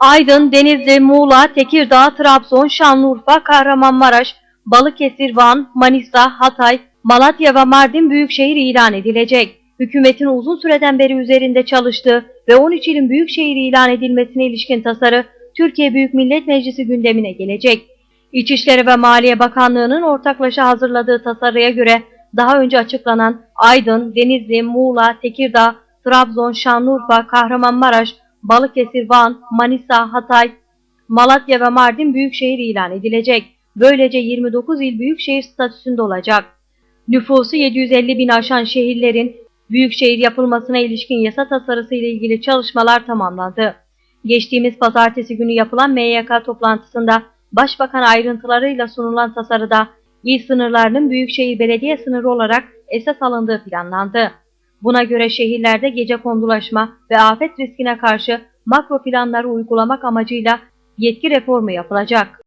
Aydın, Denizli, Muğla, Tekirdağ, Trabzon, Şanlıurfa, Kahramanmaraş, Balıkesir, Van, Manisa, Hatay, Malatya ve Mardin büyükşehir ilan edilecek. Hükümetin uzun süreden beri üzerinde çalıştığı ve 13 ilin büyükşehir ilan edilmesine ilişkin tasarı Türkiye Büyük Millet Meclisi gündemine gelecek. İçişleri ve Maliye Bakanlığı'nın ortaklaşa hazırladığı tasarıya göre daha önce açıklanan Aydın, Denizli, Muğla, Tekirdağ, Trabzon, Şanlıurfa, Kahramanmaraş, Balıkesir, Van, Manisa, Hatay, Malatya ve Mardin büyükşehir ilan edilecek. Böylece 29 il büyükşehir statüsünde olacak. Nüfusu 750 bin aşan şehirlerin büyükşehir yapılmasına ilişkin yasa tasarısı ile ilgili çalışmalar tamamlandı. Geçtiğimiz pazartesi günü yapılan MYK toplantısında Başbakan ayrıntılarıyla sunulan tasarıda il sınırlarının büyükşehir belediye sınırı olarak esas alındığı planlandı. Buna göre şehirlerde gece kondulaşma ve afet riskine karşı makro planları uygulamak amacıyla yetki reformu yapılacak.